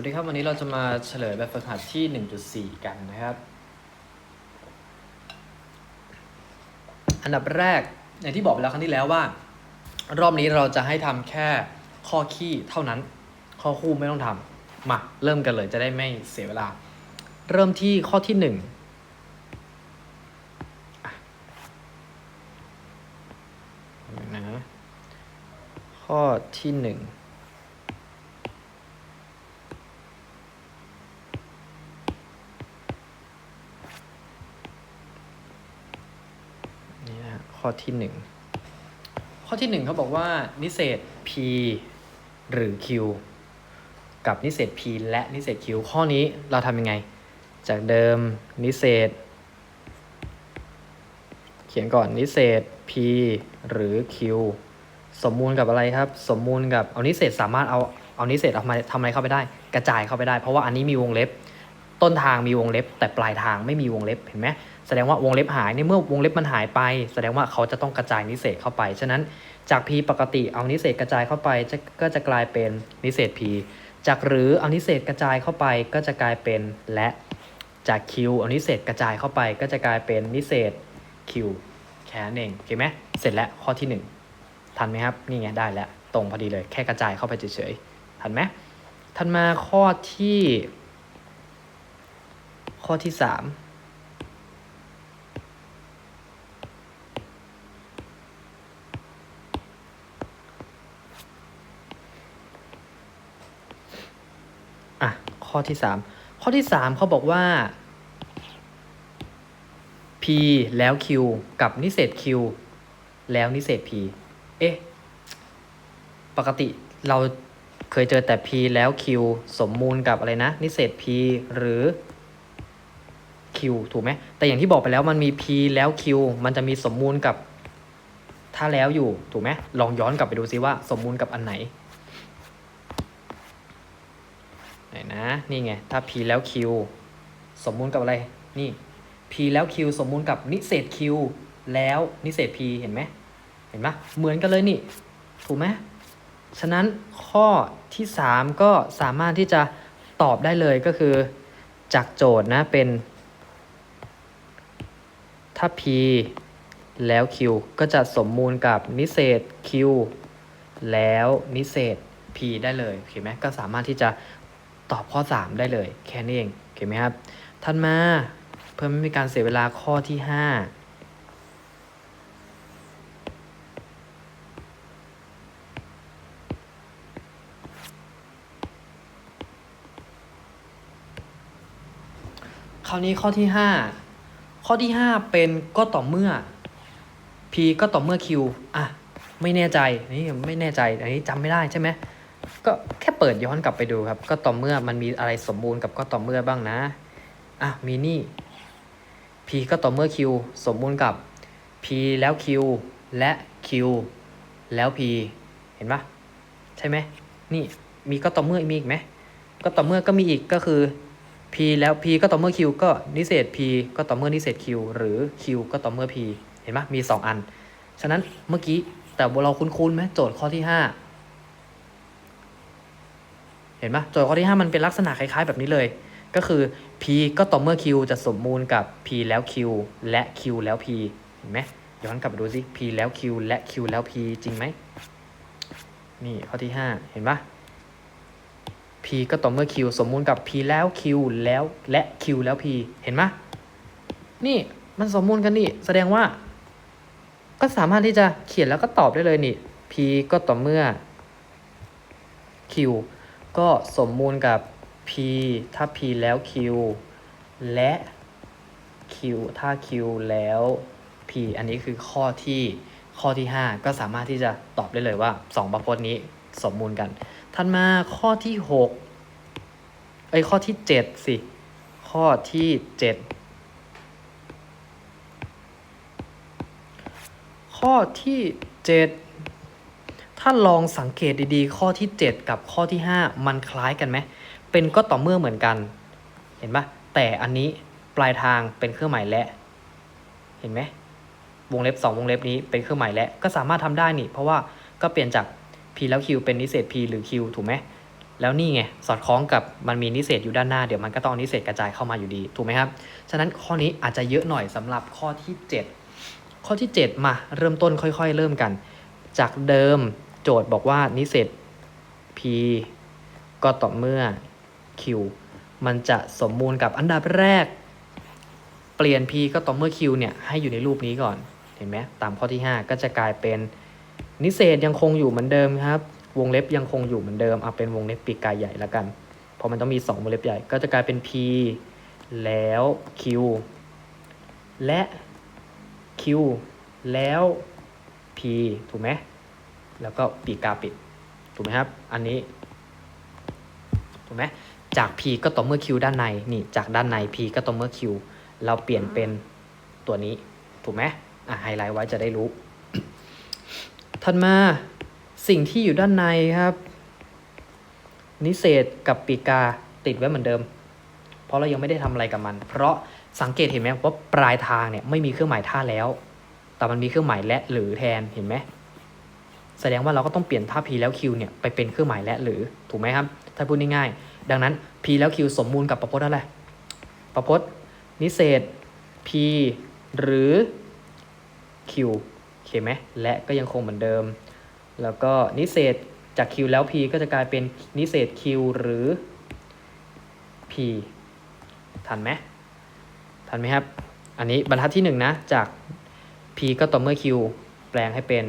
วัสดีครับ วันนี้เราจะมาเฉลยแบบฝึกหัดที่ 1.4 กันนะครับ อันดับแรกอย่างที่บอกไปแล้วครั้งที่แล้วว่า รอบนี้เราจะให้ทำแค่ข้อคี่เท่านั้น ข้อคู่ไม่ต้องทำมาเริ่มกันเลยจะได้ไม่เสียเวลา เริ่มที่ข้อที่หนึ่งนะข้อที่หนึ่ง นี่นะฮะ ข้อที่หนึ่งข้อที่หนึ่งเขาบอกว่านิเศษ p หรือ q กับนิเศษ p และนิเศษ q ข้อนี้เราทำยังไง จากเดิมนิเศษ เขียนก่อนนิเศษ p หรือ q สมมูลกับอะไรครับ สมมูลกับเอานิเศษสามารถเอาเอานิเศษเอามาทำอะไรเข้าไปได้ กระจายเข้าไปได้ เพราะว่าอันนี้มีวงเล็บ ต้นทางมีวงเล็บ แต่ปลายทางไม่มีวงเล็บเห็นไหมแสดงว่าวงเล็บหายในเมื่อวงเล็บมันหายไป แสดงว่าเขาจะต้องกระจายนิเศษเข้าไป ฉะนั้นจาก p ปกติเอานิเศษกระจายเข้าไปก็จะกลายเป็นนิเศษ p จากหรือเอานิเศษกระจายเข้าไปก็จะกลายเป็นและจาก q เอานิเศษกระจายเข้าไป ก็จะกลายเป็นนิเศษ q แค่นั้นเองโอเคไหมเสร็จแล้วข้อที่หนึ่งทันไหมครับนี่ไงได้แล้วตรงพอดีเลยแค่กระจายเข้าไปเฉยๆทันไหมทันมาข้อที่ ข้อที่สามอะ ข้อที่สามข้อที่สามเขาบอกว่า p แล้ว q กับนิเศษ q แล้วนิเศษ p เอ๊ะ ปกติเราเคยเจอแต่ p แล้ว q สมมูลกับอะไรนะ นิเศษ p หรือ q ถูกไหมแต่อย่างที่บอกไปแล้วมันมี p แล้ว q มันจะมีสมมูลกับถ้าแล้วอยู่ถูกไหมลองย้อนกลับไปดูซิว่าสมมูลกับอันไหนไหนนะนี่ไงถ้า p แล้ว q สมมูลกับอะไรนี่ p แล้ว q สมมูลกับนิเศษ q แล้วนิเศษ p เห็นไหมเห็นไหมเหมือนกันเลยนี่ถูกไหมฉะนั้นข้อที่ 3 ก็สามารถที่จะตอบได้เลยก็คือจากโจทย์นะเป็น ถ้า p แล้ว q ก็จะสมมูลกับนิเศษ q แล้วนิเศษ p ได้เลยโอเคไหมก็สามารถที่จะตอบข้อ 3 ได้เลย แค่นี้เองโอเคไหมครับท่านมาเพื่อไม่มีการเสียเวลาข้อที่ 5คราวนี้ข้อที่ 5 ข้อที่ 5 เป็นก็ต่อเมื่อ p ก็ต่อเมื่อ q อะไม่แน่ใจนี่ไม่แน่ใจอันนี้จำไม่ได้ใช่ไหมก็แค่เปิดย้อนกลับไปดูครับ ก็ต่อเมื่อมันมีอะไรสมบูรณ์กับก็ต่อเมื่อบ้างนะอะมีนี่ p ก็ต่อเมื่อ q สมบูรณ์กับ p แล้ว q และ q แล้ว p เห็นปะใช่ไหมนี่มีก็ต่อเมื่อมีอีกไหมก็ต่อเมื่อก็มีอีกก็คือ p แล้ว p ก็ต่อเมื่อ q ก็นิเศษ p ก็ต่อเมื่อนิเศษ q หรือ q ก็ต่อเมื่อ p เห็นปะมี 2 อัน ฉะนั้นเมื่อกี้แต่เราคุ้นๆไหมโจทย์ข้อที่ 5 เห็นปะโจทย์ข้อที่ 5 มันเป็นลักษณะคล้าย ๆ แบบนี้เลย ก็คือ p ก็ต่อเมื่อ q จะสมมูลกับ p แล้ว q และ q แล้ว p เห็นไหมย้อนกลับไปดูสิ p แล้ว q และ q แล้ว p จริงไหมนี่ข้อที่ 5 เห็นปะ p ก็ต่อเมื่อ q สมมูลกับ p แล้ว q แล้วและ q แล้ว p เห็นไหมนี่มันสมมูลกันนี่ แสดงว่า ก็สามารถที่จะเขียนแล้วก็ตอบได้เลยนี่ p ก็ต่อเมื่อ q ก็สมมูลกับ p ถ้า p แล้ว q และ q ถ้า q แล้ว p อันนี้คือข้อที่ข้อที่ 5 ก็สามารถที่จะตอบได้เลยว่า 2 ประพจน์นี้สมมูลกัน ถัดมาข้อที่6เอ้ข้อที่7สิ ข้อที่7ข้อที่7ถ้าลองสังเกตดีๆ ข้อที่ 7 กับข้อที่ 5 มันคล้ายกันไหม เป็นก็ต่อเมื่อเหมือนกัน เห็นปะแต่อันนี้ปลายทางเป็นเครื่องหมายและ เห็นไหมวงเล็บ 2 วงเล็บนี้เป็นเครื่องหมายและ ก็สามารถทำได้นี่ เพราะว่าก็เปลี่ยนจาก p แล้ว q เป็นนิเศษ p หรือ q ถูกไหมแล้วนี่ไงสอดคล้องกับมันมีนิเศษอยู่ด้านหน้าเดี๋ยวมันก็ต้องนิเศษกระจายเข้ามาอยู่ดีถูกไหมครับ ฉะนั้นข้อนี้อาจจะเยอะหน่อยสำหรับข้อที่ 7 ข้อที่ 7 มาเริ่มต้นค่อย ๆ เริ่มกัน จากเดิมโจทย์บอกว่านิเศษ p ก็ต่อเมื่อ q มันจะสมมูลกับอันดับแรก เปลี่ยน p ก็ต่อเมื่อ q เนี่ยให้อยู่ในรูปนี้ก่อนเห็นไหมตามข้อที่ 5 ก็จะกลายเป็น นิเศษยังคงอยู่เหมือนเดิมครับ วงเล็บยังคงอยู่เหมือนเดิมเอาเป็นวงเล็บปีกกายใหญ่แล้วกัน เพราะมันต้องมี 2 วงเล็บใหญ่ ก็จะกลายเป็น p แล้ว q และ q แล้ว p ถูกไหมแล้วก็ปีกกาปิด ถูกไหมครับ อันนี้ ถูกไหมจาก p ก็ต่อเมื่อ q ด้านใน นี่ จากด้านใน p ก็ต่อเมื่อ q เราเปลี่ยนเป็นตัวนี้ ถูกไหมอะไฮไลท์ไว้จะได้รู้ ถัดมาสิ่งที่อยู่ด้านในครับ นิเศษกับปีกาติดไว้เหมือนเดิม เพราะเรายังไม่ได้ทำอะไรกับมัน เพราะสังเกตเห็นไหมว่าปลายทางเนี่ยไม่มีเครื่องหมายท่าแล้ว แต่มันมีเครื่องหมายและหรือแทนเห็นไหมแสดงว่าเราก็ต้องเปลี่ยนท่า p แล้ว q เนี่ยไปเป็นเครื่องหมายและหรือถูกไหมครับ ถ้าพูดง่ายๆดังนั้น p แล้ว q สมมูลกับประพจน์อะไรประพจน์นิเศษ p หรือ q เคไหมและก็ยังคงเหมือนเดิม แล้วก็นิเศษจาก q แล้ว p ก็จะกลายเป็นนิเศษ q หรือ p ทันไหมทันไหมครับ อันนี้บรรทัดที่1นะจาก p ก็ต่อเมื่อ q แปลงให้เป็น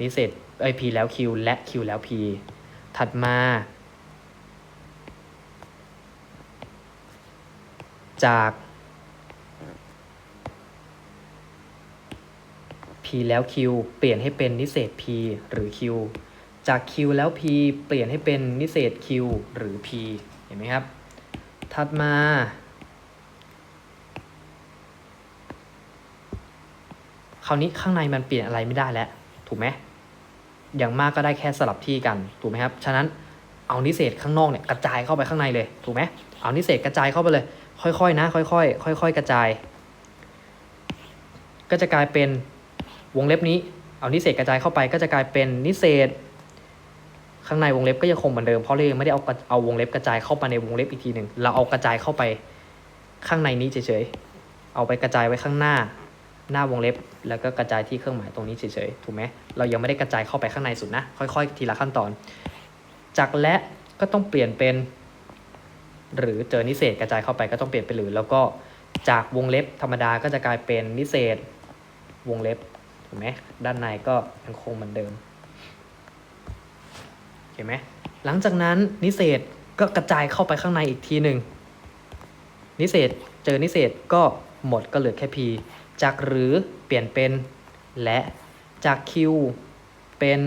นิเศษไอ p แล้ว q และ q แล้ว p ถัดมาจาก แล้ว q เปลี่ยนให้เป็นนิเศษ p หรือ q จาก q แล้ว p เปลี่ยนให้เป็นนิเศษ q หรือ p เห็นไหมครับ ถัดมา คราวนี้ข้างในมันเปลี่ยนอะไรไม่ได้แล้ว ถูกไหมอย่างมากก็ได้แค่สลับที่กัน ถูกไหมครับ ฉะนั้นเอานิเศษข้างนอกเนี่ยกระจายเข้าไปข้างในเลย ถูกไหมเอานิเศษกระจายเข้าไปเลย ค่อยๆนะ ค่อยๆค่อยๆกระจาย ก็จะกลายเป็น วงเล็บนี้เอานิเศษกระจายเข้าไปก็จะกลายเป็นนิเศษ ข้างในวงเล็บก็ยังคงเหมือนเดิมเพราะเรายังไม่ได้เอาเอาวงเล็บกระจายเข้าไปในวงเล็บอีกทีหนึ่งเราเอากระจายเข้าไปข้างในนี้เฉยๆเอาไปกระจายไว้ข้างหน้า หน้าวงเล็บ แล้วก็กระจายที่เครื่องหมายตรงนี้เฉยๆถูกไหมเรายังไม่ได้กระจายเข้าไปข้างในสุดนะ ค่อยๆ ทีละขั้นตอน จากและก็ต้องเปลี่ยนเป็น หรือเจอนิเศษกระจายเข้าไปก็ต้องเปลี่ยนเป็นหรือ แล้วก็จากวงเล็บธรรมดาก็จะกลายเป็นนิเศษวงเล็บ ถูกไหมด้านในก็ยังคงเหมือนเดิมเห็นไหมหลังจากนั้นนิเศษก็กระจายเข้าไปข้างในอีกทีหนึ่งนิเศษเจอนิเศษก็หมดก็เหลือแค่ p จากหรือเปลี่ยนเป็นและจาก q เป็น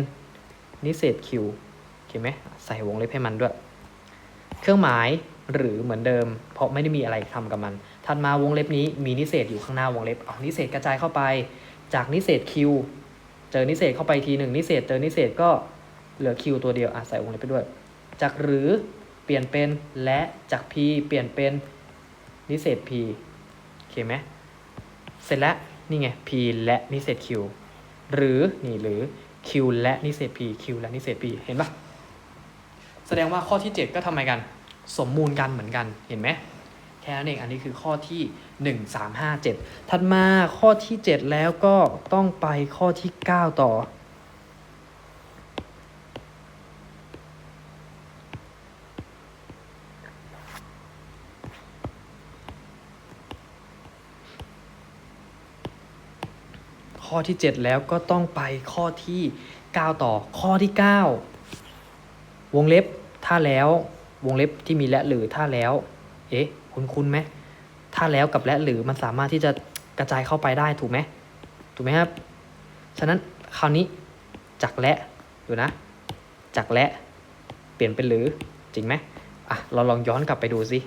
นิเศษ q โอเคไหมใส่วงเล็บให้มันด้วย เครื่องหมายหรือเหมือนเดิม เพราะไม่ได้มีอะไรทำกับมัน ถัดมาวงเล็บนี้มีนิเศษอยู่ข้างหน้าวงเล็บเอานิเศษกระจายเข้าไป จากนิเศษ q เจอนิเศษเข้าไปทีหนึ่งนิเศษเจอนิเศษก็เหลือ q ตัวเดียวอะใส่วงเล็บไปด้วย จากหรือเปลี่ยนเป็นและจาก p เปลี่ยนเป็นนิเศษ p โอเคไหมเสร็จแล้วนี่ไง p และนิเศษ q หรือนี่หรือ q และนิเศษ p q และนิเศษ p เห็นปะแสดงว่าข้อที่ 7 ก็ทำไมกัน สมมูลกันเหมือนกันเห็นไหม แค่นั้นเองอันนี้คือข้อที่ 1 3 5 7 ถัดมาข้อที่ 7 แล้วก็ต้องไปข้อที่ 9 ต่อ ข้อที่ 7 แล้วก็ต้องไปข้อที่ 9 ต่อ ข้อที่ 9 วงเล็บถ้าแล้ววงเล็บที่มีและหรือถ้าแล้ว เอ๊ะคุณคุณไหมถ้าแล้วกับและหรือมันสามารถที่จะกระจายเข้าไปได้ถูกไหมถูกไหมครับ ฉะนั้นคราวนี้จากและดูนะ จากและเปลี่ยนเป็นหรือจริงไหมอะเราลองย้อนกลับไปดูสิ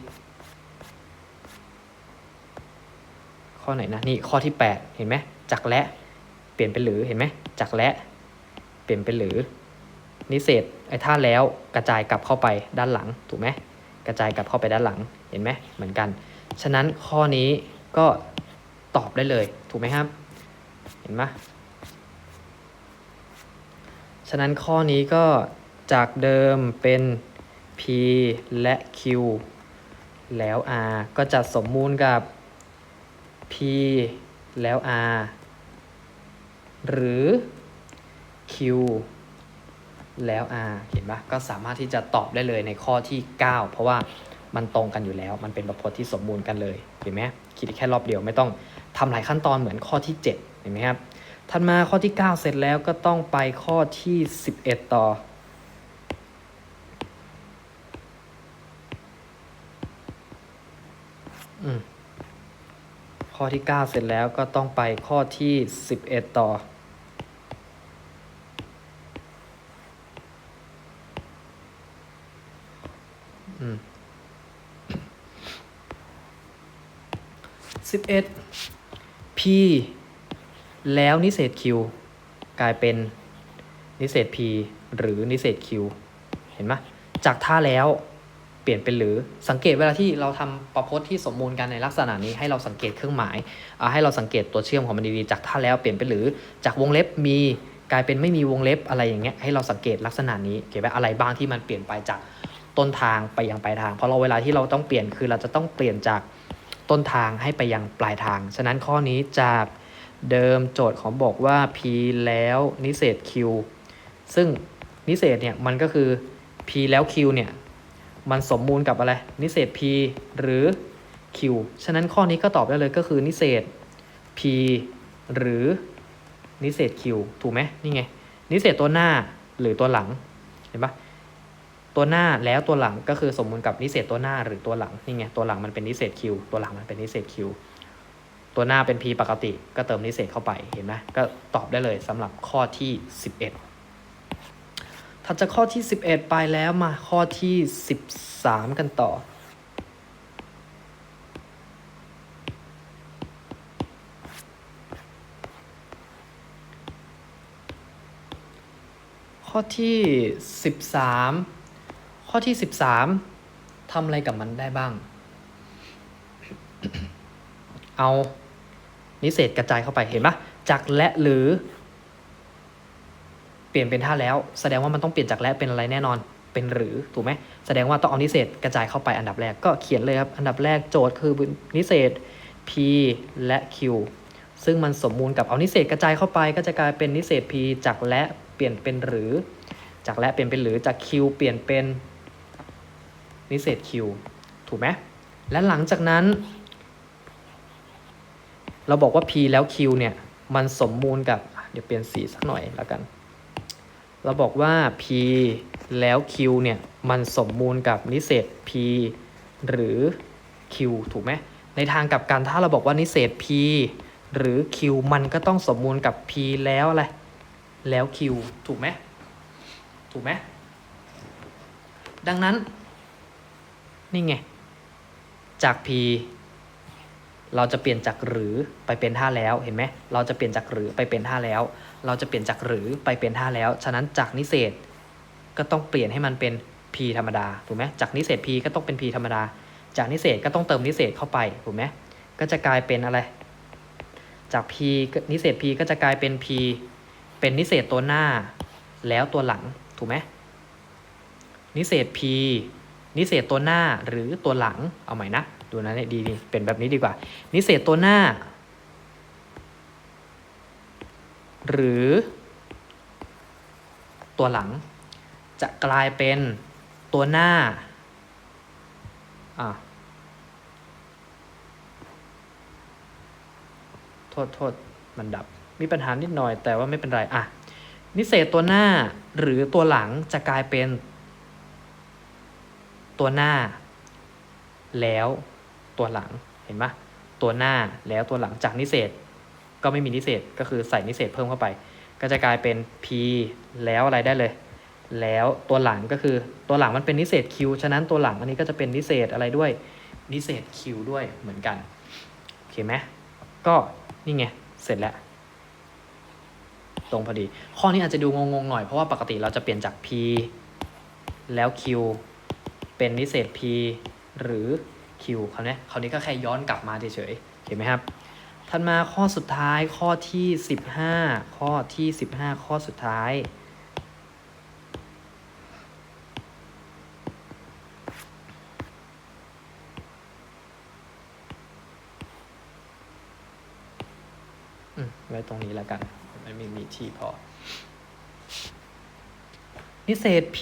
ข้อไหนนะนี่ข้อที่ 8 เห็นไหมจากและเปลี่ยนเป็นหรือเห็นไหมจากและเปลี่ยนเป็นหรือนิเศษไอ้ท่าแล้วกระจายกลับเข้าไปด้านหลังถูกไหม กระจายกลับเข้าไปด้านหลังเห็นไหมเหมือนกัน ฉะนั้นข้อนี้ก็ตอบได้เลยถูกไหมครับ เห็นไหมฉะนั้นข้อนี้ก็จากเดิมเป็น p และ q แล้ว r ก็จะสมมูลกับ p แล้ว r หรือ q แล้ว r เห็นปะก็สามารถที่จะตอบได้เลยในข้อที่ 9 เพราะว่ามันตรงกันอยู่แล้ว มันเป็นประพจน์ที่สมบูรณ์กันเลยเห็นไหมคิดแค่รอบเดียวไม่ต้องทำหลายขั้นตอนเหมือนข้อที่ 7 เห็นไหมครับถัดมาข้อที่ 9 เสร็จแล้วก็ต้องไปข้อที่ 11 ต่อข้อที่ 9 เสร็จแล้วก็ต้องไปข้อที่ 11 ต่อ 11 p แล้วนิเศษ q กลายเป็นนิเศษ p หรือนิเศษ q เห็นไหมจากท่าแล้วเปลี่ยนเป็นหรือสังเกตเวลาที่เราทำประพจน์ที่สมมูลกันในลักษณะนี้ให้เราสังเกตเครื่องหมายอ่าให้เราสังเกตตัวเชื่อมของมันดีๆจากท่าแล้วเปลี่ยนเป็นหรือจากวงเล็บมีกลายเป็นไม่มีวงเล็บอะไรอย่างเงี้ยให้เราสังเกตลักษณะนี้เก็บไว้อะไรบ้างที่มันเปลี่ยนไปจากต้นทางไปยังปลายทาง เพราะเราเวลาที่เราต้องเปลี่ยนคือเราจะต้องเปลี่ยนจาก ต้นทางให้ไปยังปลายทาง ฉะนั้นข้อนี้จากเดิมโจทย์ของบอกว่า p แล้วนิเศษ q ซึ่งนิเศษเนี่ยมันก็คือ p แล้ว q เนี่ยมันสมมูลกับอะไร นิเศษ p หรือ q ฉะนั้นข้อนี้ก็ตอบได้เลยก็คือนิเศษ p หรือนิเศษ q ถูกไหมนี่ไง นิเศษตัวหน้าหรือตัวหลัง เห็นปะ ตัวหน้าแล้วตัวหลังก็คือสมมูลกับนิเศษตัวหน้าหรือตัวหลังนี่ไงตัวหลังมันเป็นนิเศษ q ตัวหลังมันเป็นนิเศษ q ตัวหน้าเป็น p ปกติ ก็เติมนิเศษเข้าไปเห็นไหมก็ตอบได้เลยสำหรับข้อที่ 11 ถัดจากข้อที่ 11 ไปแล้วมาข้อที่ 13 กันต่อข้อที่ 13 ข้อที่ 13ทำอะไรกับมันได้บ้าง เอานิเศษกระจายเข้าไปเห็นปะจากและหรือ เปลี่ยนเป็นท่าแล้ว แสดงว่ามันต้องเปลี่ยนจากและเป็นอะไรแน่นอนเป็นหรือถูกไหมแสดงว่าต้องเอานิเศษกระจายเข้าไปอันดับแรกก็เขียนเลยครับ อันดับแรกโจทย์คือนิเศษ p และ q ซึ่งมันสมมูลกับเอานิเศษกระจายเข้าไป ก็จะกลายเป็นนิเศษ p จากและเปลี่ยนเป็นหรือ จากและเปลี่ยนเป็นหรือจาก q เปลี่ยนเป็น นิเศษ q ถูกไหมและหลังจากนั้น เราบอกว่า p แล้ว q เนี่ย มันสมมูลกับ เดี๋ยวเปลี่ยนสีสักหน่อยแล้วกัน เราบอกว่า p แล้ว q เนี่ย มันสมมูลกับนิเศษ p หรือ q ถูกไหมในทางกลับกันถ้าเราบอกว่านิเศษ p หรือ q มันก็ต้องสมมูลกับ p แล้วอะไร แล้ว q ถูกไหม ถูกไหม ดังนั้น นี่ไง จาก p เราจะเปลี่ยนจากหรือไปเป็นท่าแล้วเห็นไหมเราจะเปลี่ยนจากหรือไปเป็นท่าแล้ว เราจะเปลี่ยนจากหรือไปเป็นท่าแล้ว ฉะนั้นจากนิเศษก็ต้องเปลี่ยนให้มันเป็น p ธรรมดาถูกไหมจากนิเศษ p ก็ต้องเป็น p ธรรมดา จากนิเศษก็ต้องเติมนิเศษเข้าไปถูกไหมก็จะกลายเป็นอะไร จาก p ก็นิเศษ p ก็จะกลายเป็น p เป็นนิเศษตัวหน้าแล้วตัวหลังถูกไหมนิเศษ p นิเศษตัวหน้าหรือตัวหลังเอาใหม่นะ ดูนะเนี่ยดีดีเป็นแบบนี้ดีกว่า นิเศษตัวหน้า หรือ ตัวหลัง จะกลายเป็นตัวหน้าอะโทษโทษมันดับมีปัญหานิดหน่อยแต่ว่าไม่เป็นไรอะนิเศษตัวหน้าหรือตัวหลังจะกลายเป็น ตัวหน้า แล้วตัวหลังเห็นปะตัวหน้าแล้วตัวหลังจากนิเศษก็ไม่มีนิเศษก็คือใส่นิเศษเพิ่มเข้าไป ก็จะกลายเป็น p แล้วอะไรได้เลย แล้วตัวหลังก็คือตัวหลังมันเป็นนิเศษ q ฉะนั้นตัวหลังอันนี้ก็จะเป็นนิเศษอะไรด้วยนิเศษ q ด้วยเหมือนกันโอเคไหมก็นี่ไงเสร็จแล้ว ตรงพอดี ข้อนี้อาจจะดูงงๆหน่อยเพราะว่าปกติเราจะเปลี่ยนจาก p แล้ว q เป็นนิเศษ p หรือ q เขาเนี่ยคราวนี้ก็แค่ย้อนกลับมาเฉยๆเห็นไหมครับถัดมาข้อสุดท้ายข้อที่ 15 ข้อที่ 15 ข้อสุดท้ายไว้ตรงนี้แล้วกันมันไม่มีที่พอ นิเศษ p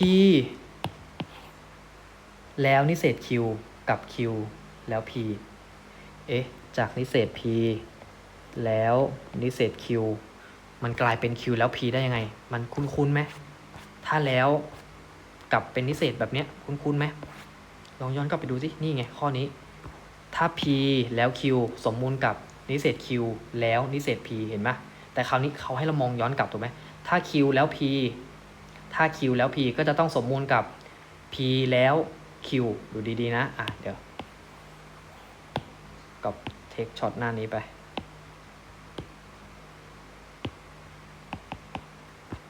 แล้วนิเศษ q กับ q แล้ว p เอ๊ะ จากนิเศษ p แล้วนิเศษ q มันกลายเป็น q แล้ว p ได้ยังไง มันคุ้นๆไหมถ้าแล้วกลับเป็นนิเศษแบบเนี้ยคุ้นๆไหมลองย้อนกลับไปดูสิ นี่ไงข้อนี้ ถ้า p แล้ว q สมมูลกับนิเศษ q แล้วนิเศษ p เห็นไหมแต่คราวนี้เขาให้เรามองย้อนกลับถูกไหมถ้า q แล้ว p ถ้า q แล้ว p ก็จะต้องสมมูลกับ p แล้ว q ดูดีๆนะ อะ เดี๋ยวกับเทคช็อตหน้านี้ไป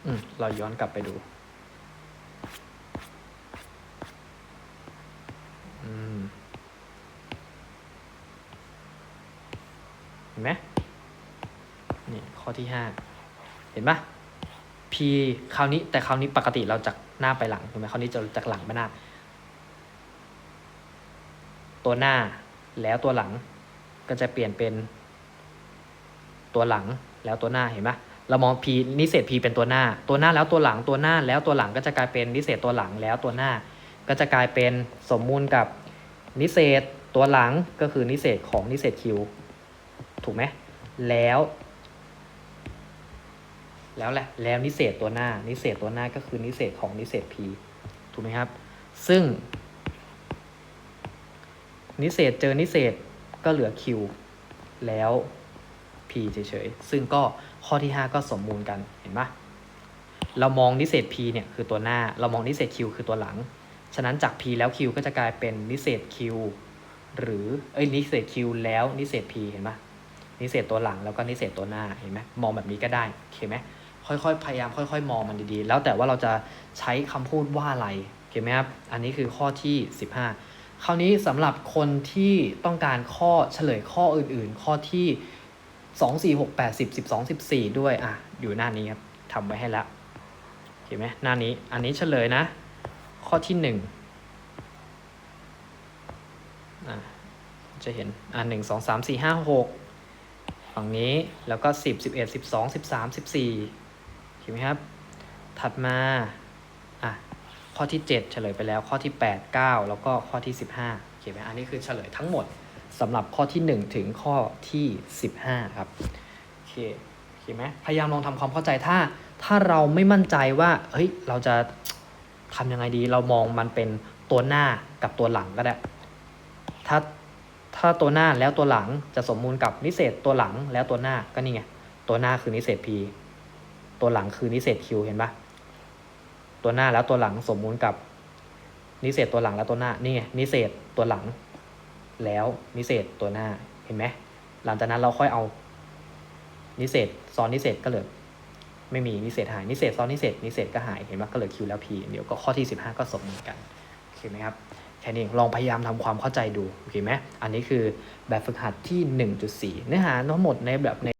อืม เราย้อนกลับไปดูเห็นไหมนี่ข้อที่ห้าเห็นปะ p คราวนี้แต่คราวนี้ปกติเราจากหน้าไปหลังถูกไหมคราวนี้จะจากหลังไปหน้า ตัวหน้าแล้วตัวหลัง ก็จะเปลี่ยนเป็น ตัวหลังแล้วตัวหน้าเห็นปะเรามอง p นิเศษ p เป็นตัวหน้า ตัวหน้าแล้วตัวหลังตัวหน้าแล้วตัวหลังก็จะกลายเป็นนิเศษตัวหลังแล้วตัวหน้า ก็จะกลายเป็นสมมูลกับนิเศษตัวหลังก็คือนิเศษของนิเศษ q ถูกไหมแล้ว แล้วแหละแล้วนิเศษตัวหน้า นิเศษตัวหน้าก็คือนิเศษของนิเศษ p ถูกไหมครับ ซึ่ง นิเศษเจอนิเศษก็เหลือ q แล้ว p เฉยๆ ซึ่งก็ข้อที่ 5 ก็สมมูลกันเห็นปะเรามองนิเศษ p เนี่ยคือตัวหน้า เรามองนิเศษ q คือตัวหลัง ฉะนั้นจาก p แล้ว q ก็จะกลายเป็นนิเศษ q หรือเอ้ยนิเศษ q แล้วนิเศษ p เห็นปะนิเศษตัวหลังแล้วก็นิเศษตัวหน้าเห็นไหมมองแบบนี้ก็ได้โอเคไหมค่อยๆ พยายามค่อย ๆ มองมันดีๆ แล้วแต่ว่าเราจะใช้คำพูดว่าอะไรโอเคไหมครับ อันนี้คือข้อที่ 15 คราวนี้สำหรับคนที่ต้องการข้อเฉลยข้ออื่นๆ ข้อที่ 2 4 6 8 10 12 14 ด้วยอะอยู่หน้านี้ครับทำไว้ให้แล้วเห็นไหมหน้านี้อันนี้เฉลยนะ ข้อที่1อะจะเห็นอะ1 2 3 4 5 6ฝั่งนี้แล้วก็10 11 12 13 14เห็นไหมครับ ถัดมา ข้อที่ 7 เฉลยไปแล้ว ข้อที่ 8 9 แล้วก็ข้อที่ 15เขียนไหมอันนี้คือเฉลยทั้งหมดสำหรับข้อที่ 1 ถึงข้อที่ 15 ครับโอเคโอเคไหมพยายามลองทำความเข้าใจถ้า ถ้าเราไม่มั่นใจว่าเฮ้ยเราจะทำยังไงดี เรามองมันเป็นตัวหน้ากับตัวหลังก็ได้ถ้าถ้าตัวหน้าแล้วตัวหลังจะสมมูลกับนิเศษตัวหลังแล้วตัวหน้าก็นี่ไงตัวหน้าคือนิเศษ p ตัวหลังคือนิเศษ q เห็นปะ ตัวหน้าแล้วตัวหลังสมมูลกับนิเศษตัวหลังแล้วตัวหน้านี่ไงนิเศษตัวหลัง แล้วนิเศษตัวหน้าเห็นไหมหลังจากนั้นเราค่อยเอา นิเศษซ้อนนิเศษก็เหลือไม่มีนิเศษหายนิเศษซ้อนนิเศษนิเศษก็หายเห็นไหมก็เหลือ q แล้ว p เดี๋ยวก็ข้อที่ 15 ก็สมมูลกันโอเคไหมครับแค่นี้เองลองพยายามทำความเข้าใจดูโอเคไหมอันนี้คือแบบฝึกหัดที่ 1.4 เนื้อหาทั้งหมดในแบบใน